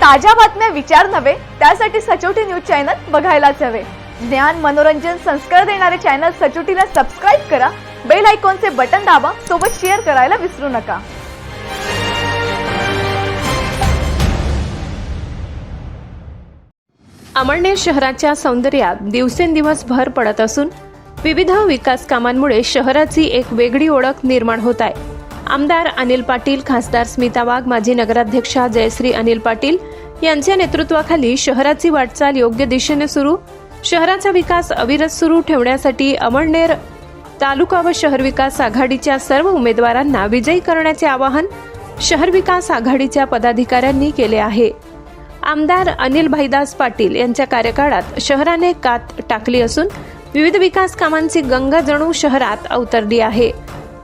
ताज्या बातम्या विचार नव्हे त्यासाठी सचोटी न्यूज चॅनल बघायलाच हवे. ज्ञान मनोरंजन संस्कार देणारे चॅनल सचोटीला सबस्क्राईब करा बेल आयकॉनचे बटन दाबा सोबत शेअर करायला विसरू नका. अमळनेर शहराच्या सौंदर्यात दिवसेंदिवस भर पडत असून विविध विकास कामांमुळे शहराची एक वेगळी ओळख निर्माण होत आहे. आमदार अनिल पाटील खासदार स्मिता वाघ माजी नगराध्यक्षा जयश्री अनिल पाटील यांच्या नेतृत्वाखाली शहराची वाटचाल योग्य दिशेने सुरू. शहराचा विकास अविरत सुरू ठेवण्यासाठी अमळनेर तालुका व शहर विकास आघाडीच्या सर्व उमेदवारांना विजयी करण्याचे आवाहन शहर विकास आघाडीच्या पदाधिकाऱ्यांनी केले आहे. आमदार अनिल भाईदास पाटील यांच्या कार्यकाळात शहराने कात टाकली असून विविध विकास कामांची गंगा जणू शहरात अवतरली आहे.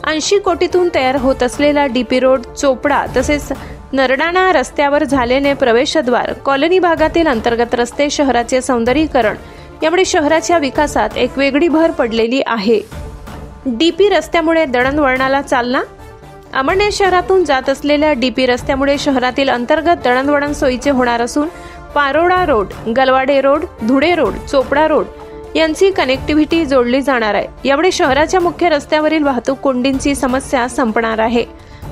ऐंशी कोटीतून तयार होत असलेला डीपी रोड चोपडा तसेच नरडाणा रस्त्यावर झालेले प्रवेशद्वार कॉलनी भागातील अंतर्गत रस्ते शहराचे सौंदर्यीकरण यामुळे शहराच्या विकासात एक वेगळी भर पडलेली आहे. डीपी रस्त्यामुळे दळणवळणाला चालना? अमळनेर शहरातून जात असलेल्या डीपी रस्त्यामुळे शहरातील अंतर्गत दळणवळण सोयीचे होणार असून Paroda road Galwade road Dhule road Chopda road यांची कनेक्टिव्हिटी जोडली जाणार आहे. यामुळे शहराच्या मुख्य रस्त्यावरील वाहतूक कोंडींची समस्या संपणार आहे.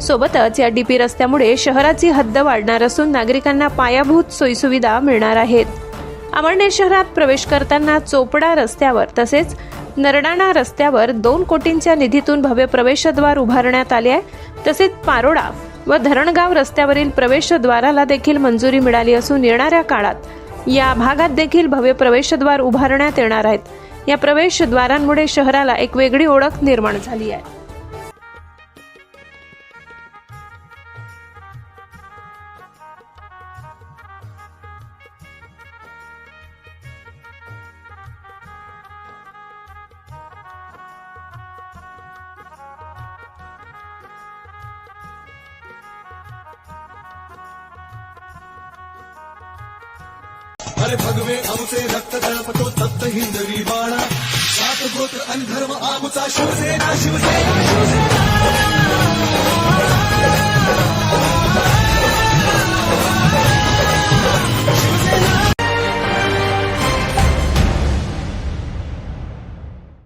सोबतच या डीपी रस्त्यामुळे शहराची हद्द वाढणार असून नागरिकांना पायाभूत सोयीसुविधा मिळणार आहेत. अमळनेर शहरात प्रवेश करताना चोपडा रस्त्यावर तसेच नरडाणा रस्त्यावर दोन कोटींच्या निधीतून भव्य प्रवेशद्वार उभारण्यात आले आहे. तसेच पारोडा व धरणगाव रस्त्यावरील प्रवेशद्वाराला देखील मंजुरी मिळाली असून येणाऱ्या काळात या भागात देखील भव्य प्रवेशद्वार उभारण्यात येणार आहेत. या प्रवेशद्वारांमुळे शहराला एक वेगळी ओळख निर्माण झाली आहे. अरे भगवे आमचे रक्त तळपतो तप्त हिंदवी बाणा. सात गोत्र अनधर्म आमचा शिवसेना शिवसेना शिवसेना.